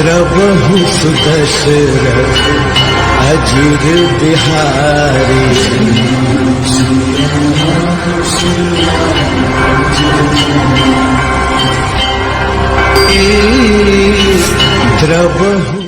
द्रवहु सुदशरथ अजिर बिहारी द्रवहु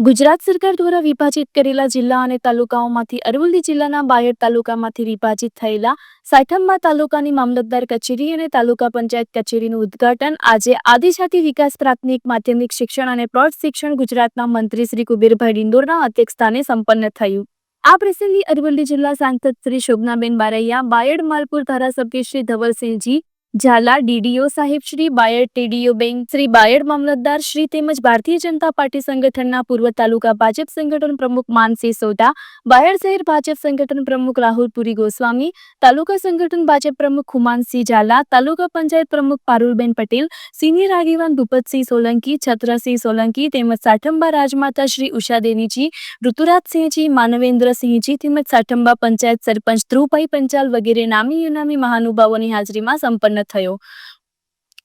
ગુજરાત સરકાર દ્વારા વિભાજિત કરેલા જિલ્લા અને તાલુકાઓમાંથી અરવલ્લી જિલ્લાના બાયડ તાલુકામાંથી વિભાજિત થયેલા સાઠમ્બા તાલુકાની મામલતદાર કચેરી અને તાલુકા પંચાયત કચેરીનું ઉદ્ઘાટન આજે આદિજાતિ વિકાસ પ્રાથમિક માધ્યમિક શિક્ષણ અને પ્રૌઢ શિક્ષણ ગુજરાતના મંત્રી શ્રી કુબેરભાઈ ડિંડોરના અધ્યક્ષસ્થાને સંપન્ન થયું. આ પ્રસંગે અરવલ્લી જિલ્લા સાંસદ શ્રી શોભનાબેન બારૈયા, બાયડ માલપુર ધારાસભ્ય શ્રી ધવલસિંહજી ઝાલા ડીડીઓ સાહેબ શ્રી બાયડ ટીડીઓ બેંક, શ્રી બાયડ મામલતદાર શ્રી તેમજ ભારતીય જનતા પાર્ટી સંગઠનના પૂર્વ તાલુકા ભાજપ સંગઠન પ્રમુખ માનસિંહ સોઢા, બાયડ શહેર ભાજપ સંગઠન પ્રમુખ રાહુલ પુરી ગોસ્વામી, તાલુકા સંગઠન ભાજપ પ્રમુખ હુમાનસિંહ ઝાલા, તાલુકા પંચાયત પ્રમુખ પારુલબેન પટેલ, સિનિયર આગેવાન ભૂપતસિંહ સોલંકી, છત્રસિંહ સોલંકી તેમજ સાઠંબા રાજમાતા શ્રી ઉષાદેવીજી ઋતુરાજસિંહજી માનવેન્દ્રસિંહજી તેમજ સાઠંબા પંચાયત સરપંચ ધ્રુવભાઈ પંચાલ વગેરે નામી અનામી મહાનુભાવોની હાજરીમાં સંપન્ન થયો.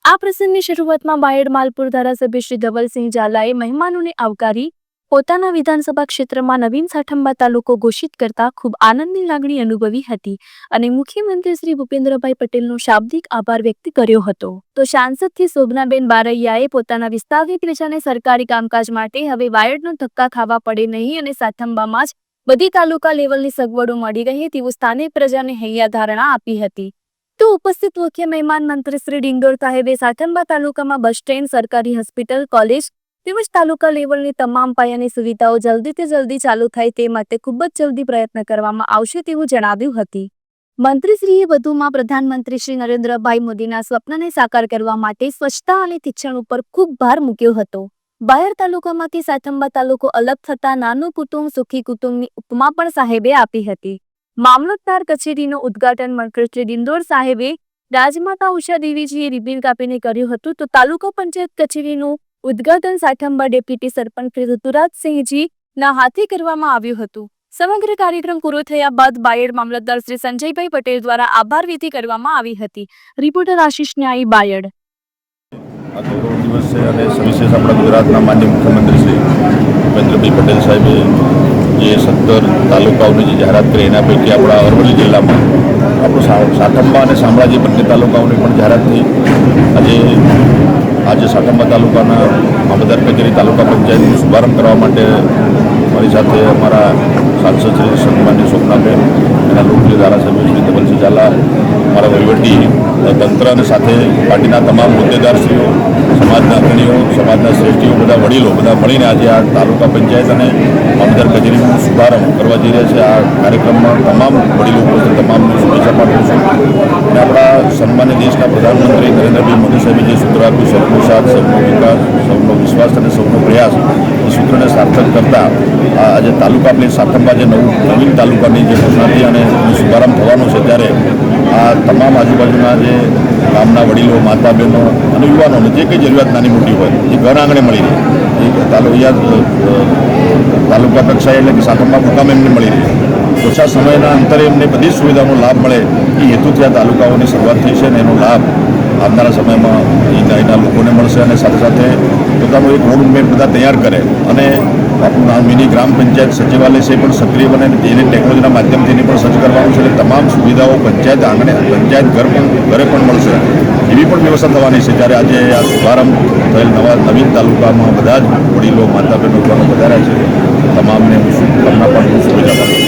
આ પ્રસંગની શરૂઆતમાં બાયડ માલપુર ધારાસભ્ય શ્રી ધવલસિંહ ઝાલાએ મહેમાનોને આવકારી પોતાના વિધાનસભા ક્ષેત્રમાં નવીન સાઠંબા તાલુકો ઘોષિત કરતા ખૂબ આનંદની લાગણી અનુભવી હતી અને મુખ્યમંત્રી શ્રી ભૂપેન્દ્રભાઈ પટેલનો શાબ્દિક આભાર વ્યક્ત કર્યો હતો. તો સાંસદથી શોભનાબેન બારૈયાએ પોતાના વિસ્તારની પ્રજાને સરકારી કામકાજ માટે હવે વાયર્ડનો ધક્કા ખાવા પડે નહીં અને સાઠંબામાં જ બધી તાલુકા લેવલની સગવડો મળી રહે તેવું સ્થાનિક પ્રજાને હૈયા ધારણા આપી હતી. તો ઉપસ્થિત મુખ્ય મહેમાન મંત્રી શ્રી ડિંડોર સાહેબે સાઠંબા તાલુકામાં બસ સ્ટેન્ડ, સરકારી હોસ્પિટલ, કોલેજ તેમજ તાલુકા લેવલની તમામ પાયાની સુવિધાઓ જલ્દીથી જલ્દી ચાલુ થાય તે માટે ખૂબ જ જલ્દી પ્રયત્ન કરવામાં આવશે તેવું જણાવ્યું હતી. મંત્રીશ્રીએ વધુમાં પ્રધાનમંત્રી શ્રી નરેન્દ્રભાઈ મોદીના સ્વપ્નને સાકાર કરવા માટે સ્વચ્છતા અને શિક્ષણ ઉપર ખૂબ ભાર મૂક્યો હતો. બાયર તાલુકામાંથી સાઠંબા તાલુકો અલગ થતા નાનું કુટુંબ સુખી કુટુંબની ઉપમા પણ સાહેબે આપી હતી. મામલતદાર કચેરીનું ઉદ્ઘાટન શ્રી દિંદોર સાહેબે રાજમાતા ઉષા દેવીજીએ રિબિન કાપીને કર્યું હતું. તો તાલુકા પંચાયત કચેરીનું ઉદ્ઘાટન સાઠંબા ડેપ્યુટી સરપંચ ઋતુરાજસિંહજી ના હાથે કરવામાં આવ્યું હતું. સમગ્ર કાર્યક્રમ પૂરો થયા બાદ બાયડ મામલતદાર શ્રી સંજયભાઈ પટેલ દ્વારા આભાર વિધિ કરવામાં આવી હતી. રિપોર્ટર આશિષ ન્યાયી, બાયડ. દિવસ અને સવિશેષ આપણા ગુજરાતના માન્ય મુખ્યમંત્રી શ્રી ભૂપેન્દ્રભાઈ પટેલ સાહેબે જે સત્તર તાલુકાઓની જે જાહેરાત કરી, એના પૈકી આપણા અરવલ્લી જિલ્લામાં આપણું સાઠંબા અને શામળાજી બંને તાલુકાઓની પણ જાહેરાત થઈ. આજે આજે સાઠંબા તાલુકાના મામદાર કચેરી તાલુકા પંચાયતનો શુભારંભ કરવા માટે મારી સાથે અમારા સાંસદ શ્રી સન્માન્ય શોભનાબેન એના લોકપ્રિય ધારાસભ્ય શ્રી ધવલસિંહ ઝાલા, અમારા વહીવટી તંત્ર અને સાથે પાર્ટીના તમામ હોદ્દેદારશ્રીઓ, સમાજના અગ્રણીઓ, સમાજના શ્રેષ્ઠીઓ, બધા વડીલો, બધા મળીને આજે આ તાલુકા પંચાયત અને મામલતદાર કચેરીનો શુભારંભ કરવા જઈ રહ્યા છે. આ કાર્યક્રમમાં તમામ વડીલો ઉપસ્થિત, તમામને શુભેચ્છા પાઠવું છું. અને આપણા સન્માન્ય દેશના પ્રધાનમંત્રી નરેન્દ્રભાઈ મોદી સાહેબે જે સૂત્ર આપ્યું, સૌનો સાથ, સૌનો વિકાસ, સૌનો વિશ્વાસ અને સૌનો પ્રયાસ, એ સૂત્રને સાર્થક કરતા આજે તાલુકા પ્લેસ સાતમમાં જે નવું નવીન તાલુકાની જે ઘોષણા અને શુભારંભ થવાનો છે ત્યારે આ તમામ આજુબાજુના જે ગામના વડીલો માતા બહેનો અને યુવાનોને જે કંઈ જરૂરિયાત નાની મોટી હોય એ ઘર આંગણે મળી રહે એ તાલુકા તાલુકા કક્ષાએ એટલે કે સાતમમાં મુકામ એમને મળી રહે. ઓછા સમયના અંતરે એમને બધી સુવિધાનો લાભ મળે એ હેતુથી આ તાલુકાઓની શરૂઆત થઈ છે અને એનો લાભ આવનારા સમયમાં અહીંના લોકોને મળશે અને સાથે સાથે પોતાનો એક રોડ મેપ બધા તૈયાર કરે અને મિની ગ્રામ પંચાયત સચિવાલય છે પણ સક્રિય બને અને ટેકનોલોજીના માધ્યમથી પણ સજ્જ કરવાનું છે તમામ સુવિધાઓ પંચાયત આંગણે પંચાયત ઘર પણ, ઘરે પણ મળશે. એવી પણ વ્યવસ્થા થવાની છે, જ્યારે આજે આ શુભારંભ થયેલ નવા નવીન તાલુકામાં બધા જ વડીલો માતા બહેનો યુવાનો વધાર્યા છે. તમામને શુભકામના